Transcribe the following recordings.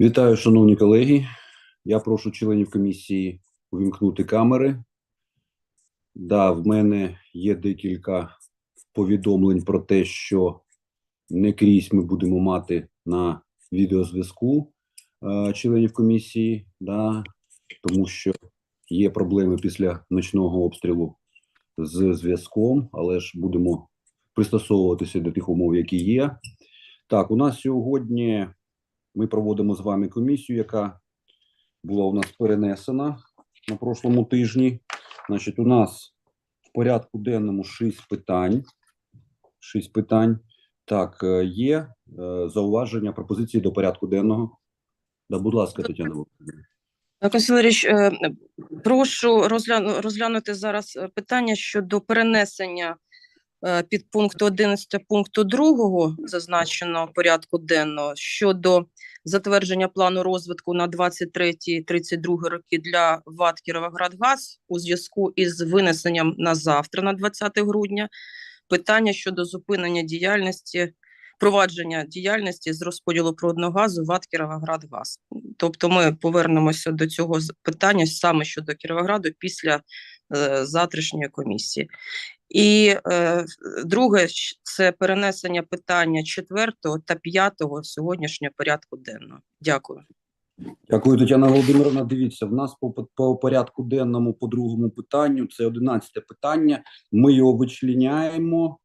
Вітаю, шановні колеги. Я прошу членів комісії увімкнути камери. Да, в мене є декілька повідомлень про те, що не крізь ми будемо мати на відеозв'язку е, членів комісії, да, тому що є проблеми після ночного обстрілу з зв'язком, але ж будемо пристосовуватися до тих умов, які є. Так, у нас сьогодні ми проводимо з вами комісію, яка була у нас перенесена на прошлому тижні. Значить, у нас в порядку денному шість питань. Шість питань. Так, е, є е, зауваження, пропозиції до порядку денного. Да, будь ласка, Тетяна Володимирівна. Константин е, прошу розгляну- розглянути зараз питання щодо перенесення під пункту 11 пункту 2 зазначеного порядку денного щодо затвердження плану розвитку на 23-32 роки для ВАД «Кіровоградгаз» у зв'язку із винесенням на завтра, на 20 грудня, питання щодо зупинення діяльності впровадження діяльності з розподілу природного газу ВАТ «Кіровоградгаз». Тобто ми повернемося до цього питання саме щодо Кіровограду після е, завтрашньої комісії. І е, друге це перенесення питання четвертого та п'ятого сьогоднішнього порядку денного. Дякую. Дякую, Тетяна Володимировна. Дивіться, в нас по, по порядку денному по другому питанню це 11 питання. Ми його вичленяємо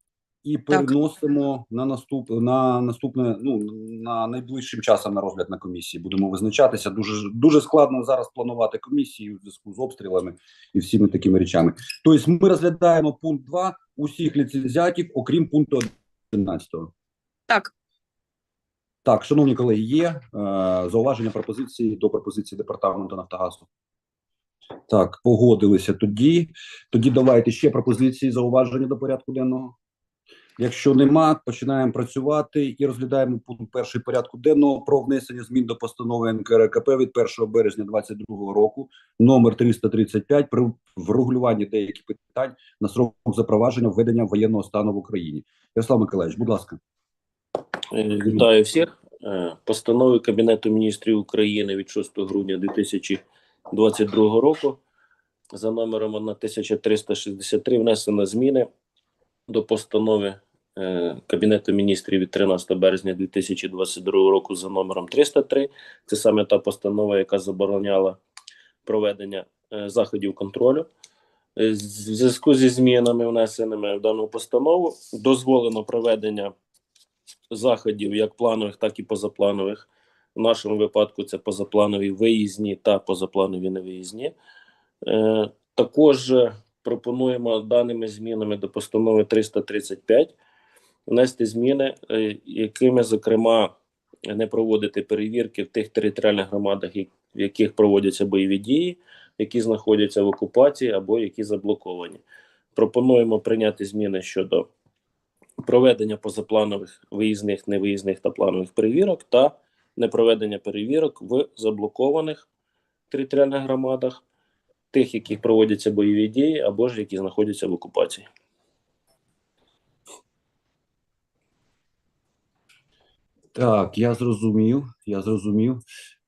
і переносимо на наступ на наступне. Ну на найближчим часом на розгляд на комісії. Будемо визначатися. Дуже дуже складно зараз планувати комісії у зв'язку з обстрілами і всіми такими речами. Тобто, ми розглядаємо пункт 2 усіх ліцензіатів, окрім пункту 11. Так, Так, шановні колеги, є е, зауваження пропозиції до пропозиції департаменту Нафтогазу. Так, погодилися тоді. Тоді давайте ще пропозиції зауваження до порядку денного. Якщо нема, починаємо працювати і розглядаємо пункт перший порядку денного про внесення змін до постанови НКРКП від 1 березня 2022 року, номер 335, при врегулюванні деяких питань на срок запровадження введення воєнного стану в Україні. Ярослав Миколаївич, будь ласка. Е, Вітаю всіх. Е, Постановою Кабінету міністрів України від 6 грудня 2022 року за номером 1363 внесено зміни до постанови Кабінету міністрів від 13 березня 2022 року за номером 303. Це саме та постанова, яка забороняла проведення е, заходів контролю. Е, В зв'язку зі змінами, внесеними в дану постанову, дозволено проведення заходів, як планових, так і позапланових. В нашому випадку це позапланові виїзні та позапланові невиїзні. Е, також е, пропонуємо даними змінами до постанови 335 внести зміни, е, якими, зокрема, не проводити перевірки в тих територіальних громадах, в яких проводяться бойові дії, які знаходяться в окупації або які заблоковані. Пропонуємо прийняти зміни щодо проведення позапланових виїзних, невиїзних та планових перевірок та непроведення перевірок в заблокованих територіальних громадах, тих, яких проводяться бойові дії, або ж які знаходяться в окупації. Так, я зрозумів. Я зрозумів.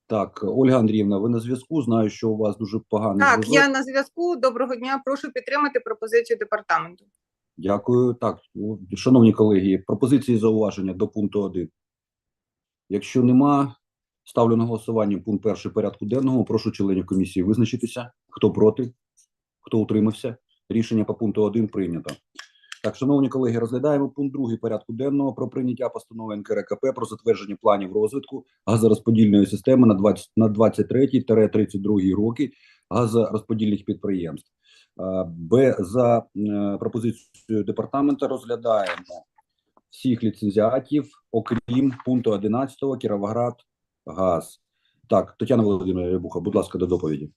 Так, Ольга Андріївна, ви на зв'язку. Знаю, що у вас дуже поганий Так, зв'язок. я на зв'язку. Доброго дня. Прошу підтримати пропозицію департаменту. Дякую. Так, шановні колеги, пропозиції зауваження до пункту 1. Якщо нема, ставлю на голосування пункт перший порядку денного. Прошу членів комісії визначитися. Хто проти, хто утримався. Рішення по пункту 1 прийнято. Так, шановні колеги, розглядаємо пункт другий порядку денного про прийняття постанови НКРКП про затвердження планів розвитку газорозподільної системи на 20 на 23-32 роки газорозподільних підприємств. Е, Б за е, пропозицією департамента розглядаємо всіх ліцензіатів, окрім пункту 11 Кіровоград ГАЗ. Так, Тетяна Володимирівна Рябуха, будь ласка, до доповіді.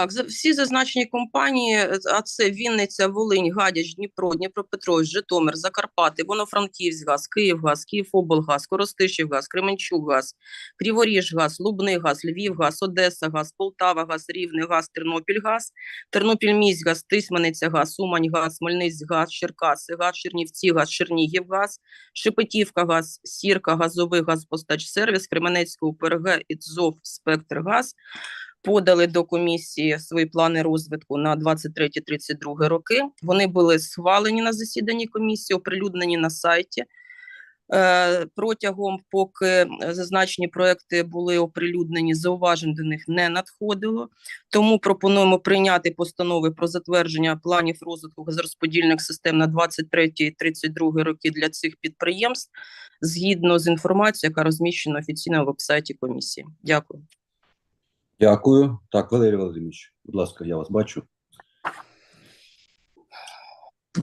Так, всі зазначені компанії, е, а це Вінниця, Волинь, Гадяч, Дніпро, Дніпропетровськ, Житомир, Закарпати, Воно-Франківськгаз, Київгаз, Київоблгаз, Коростишівгаз, Кременчуггаз, Криворіжгаз, Лубнигаз, Львівгаз, Одесагаз, Полтавагаз, Рівнегаз, Тернопільгаз, Тернопільміськгаз, Тисманицягаз, Уманьгаз, Хмельницькгаз, Черкасигаз, Чернівцігаз, Чернігівгаз, Шепетівкагаз, Сірка, Газовий газпостачсервіс, Кременецький УПРГ, ІТЗОВ, Спектргаз, подали до комісії свої плани розвитку на 23-32 роки. Вони були схвалені на засіданні комісії, оприлюднені на сайті. Е, Протягом, поки е, зазначені проекти були оприлюднені, зауважень до них не надходило. Тому пропонуємо прийняти постанови про затвердження планів розвитку газорозподільних систем на 23-32 роки для цих підприємств згідно з інформацією, яка розміщена офіційно в вебсайті комісії. Дякую. Дякую. Так, Валерій Володимирович, будь ласка, я вас бачу.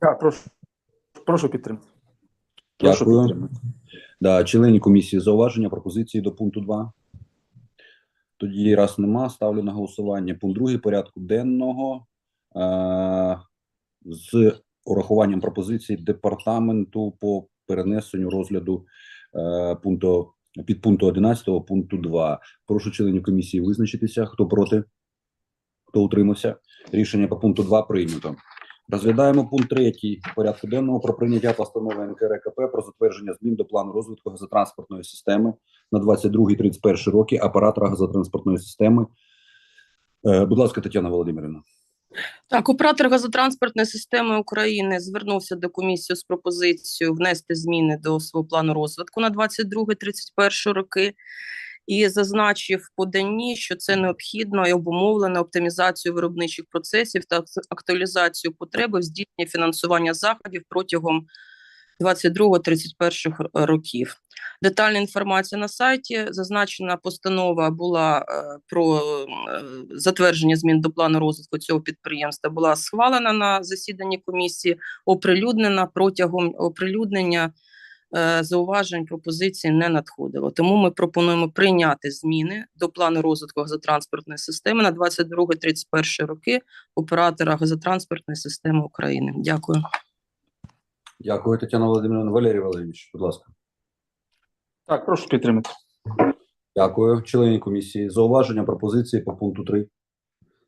Так, прошу, прошу підтримати. Прошу Дякую. підтримати. Да, члені комісії зауваження, пропозиції до пункту 2. Тоді, раз нема, ставлю на голосування пункт другий порядку денного е- з урахуванням пропозицій департаменту по перенесенню розгляду е- пункту під пункту 11 пункту 2. Прошу членів комісії визначитися. Хто проти? Хто утримався? Рішення по пункту 2 прийнято. Розглядаємо пункт третій порядку денного про прийняття постанови НКРКП про затвердження змін до плану розвитку газотранспортної системи на 22-31 роки оператора газотранспортної системи. Е, будь ласка, Тетяна Володимирівна. Так, оператор газотранспортної системи України звернувся до комісії з пропозицією внести зміни до свого плану розвитку на 22-31 роки і зазначив в поданні, що це необхідно і обумовлено оптимізацією виробничих процесів та акт- актуалізацією потреби в здійсненні фінансування заходів протягом 22-31 р- років. Детальна інформація на сайті. Зазначена постанова була е, про е, затвердження змін до плану розвитку цього підприємства була схвалена на засіданні комісії, оприлюднена протягом оприлюднення е, зауважень пропозицій не надходило. Тому ми пропонуємо прийняти зміни до плану розвитку газотранспортної системи на 22-31 роки оператора газотранспортної системи України. Дякую. Дякую, Тетяна Володимирівна. Валерій Володимирович, будь ласка. Так, прошу підтримати. Дякую. Члені комісії. Зауваження, пропозиції по пункту 3.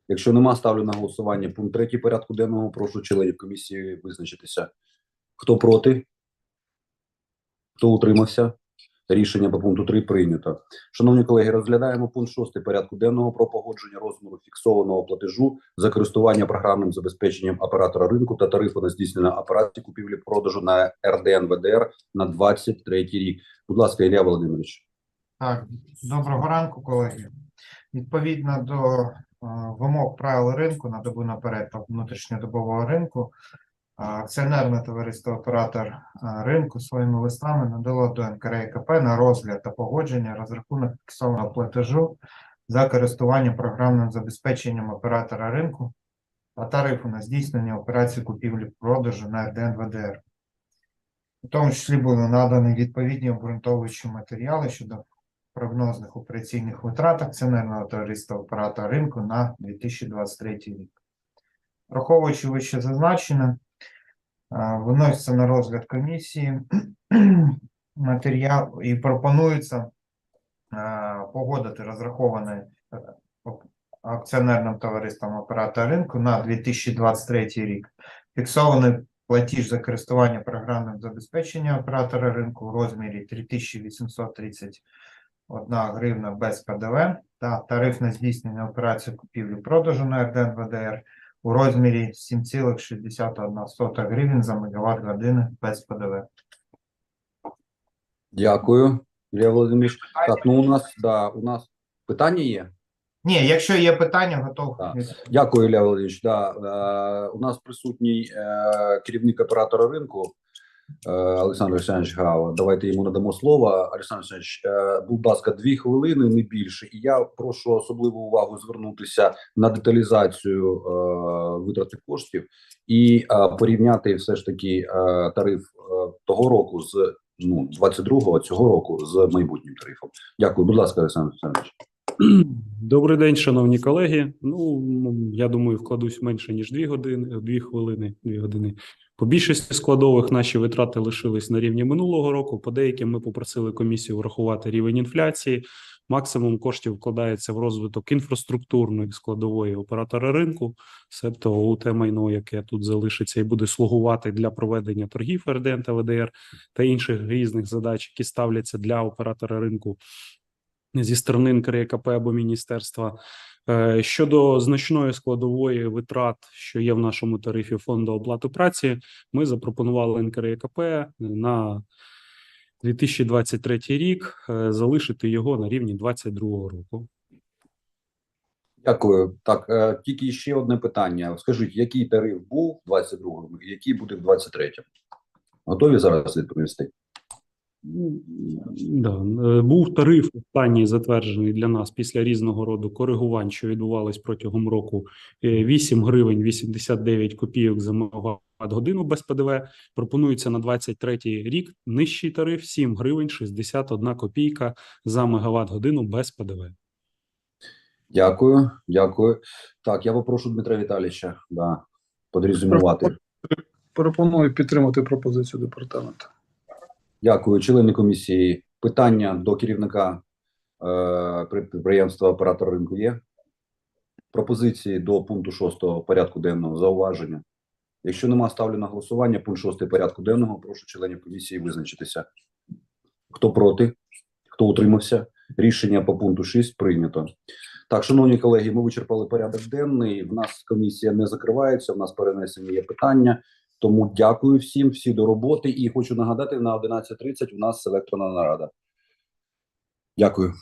Якщо нема, ставлю на голосування пункт 3 порядку денного. Прошу членів комісії визначитися. Хто проти? Хто утримався? Рішення по пункту 3 прийнято. Шановні колеги, розглядаємо пункт 6 порядку денного про погодження розміру фіксованого платежу за користування програмним забезпеченням оператора ринку та тарифу на здійснення операцій купівлі-продажу на РДН ВДР на 23 рік. Будь ласка, Ілля Володимирович. Так, доброго ранку, колеги. Відповідно до е, вимог правил ринку на добу наперед та внутрішньодобового ринку, акціонерне товариство оператор ринку своїми листами надало до НКРЕКП на розгляд та погодження розрахунок фіксованого платежу за користування програмним забезпеченням оператора ринку та тарифу на здійснення операцій купівлі-продажу на РДН ВДР. У тому числі були надані відповідні обґрунтовуючі матеріали щодо прогнозних операційних витрат акціонерного товариства оператора ринку на 2023 рік. Враховуючи вище зазначене, виноситься на розгляд комісії матеріал і пропонується погодити розрахований е, акціонерним товариством оператора ринку на 2023 рік. Фіксований платіж за користування програмним забезпеченням оператора ринку в розмірі 3830 1 гривна без ПДВ та тариф на здійснення операції купівлі-продажу на РДН ВДР у розмірі 7,61 гривень за мегаватт години без ПДВ. Дякую, Ілля Володимирович. Так, ну у нас да, у нас питання є. Ні, якщо є питання, готов. Да. Дякую, Ілля Володимирович. Да, е, у нас присутній е, керівник оператора ринку Олександр Олександрович Гава. Давайте йому надамо слово. Олександр Олександрович, е, будь ласка, дві хвилини, не більше. І я прошу особливу увагу звернутися на деталізацію е, витрати коштів і е, порівняти все ж таки е, тариф е, того року з ну 22-го цього року з майбутнім тарифом. Дякую, будь ласка, Олександр Олександрович. Добрий день, шановні колеги. Ну, я думаю, вкладусь менше ніж дві години, дві хвилини, дві години. По більшості складових наші витрати лишились на рівні минулого року. По деяким ми попросили комісію врахувати рівень інфляції. Максимум коштів вкладається в розвиток інфраструктурної складової оператора ринку, себто у те майно, яке тут залишиться і буде слугувати для проведення торгів РДН та ВДР та інших різних задач, які ставляться для оператора ринку зі сторони НКРЕКП або міністерства. Е, Щодо значної складової витрат, що є в нашому тарифі фонду оплати праці, ми запропонували НКРЕКП на 2023 рік е, залишити його на рівні 2022 року. Дякую. Так, е, тільки ще одне питання. Скажіть, який тариф був в 22-му і який буде в 23-му? Готові зараз відповісти? Да, е, був тариф останній затверджений для нас після різного роду коригувань, що відбувались протягом року. е, 8 гривень 89 копійок за мегаватт годину без ПДВ. Пропонується на 23 рік нижчий тариф 7 гривень 61 копійка за мегаватт годину без ПДВ. Дякую, дякую. Так, я попрошу Дмитра Віталійовича да, подрезюмувати. Пропоную підтримати пропозицію департаменту. Дякую, члени комісії. Питання до керівника е, підприємства оператор ринку є? Пропозиції до пункту 6 порядку денного зауваження. Якщо нема, ставлю на голосування пункт 6 порядку денного. Прошу членів комісії визначитися. Хто проти, хто утримався? Рішення по пункту 6 прийнято. Так, шановні колеги, ми вичерпали порядок денний. В нас комісія не закривається. В нас перенесені є питання. Тому дякую всім, всі до роботи. І хочу нагадати, на 11.30 у нас електронна нарада. Дякую.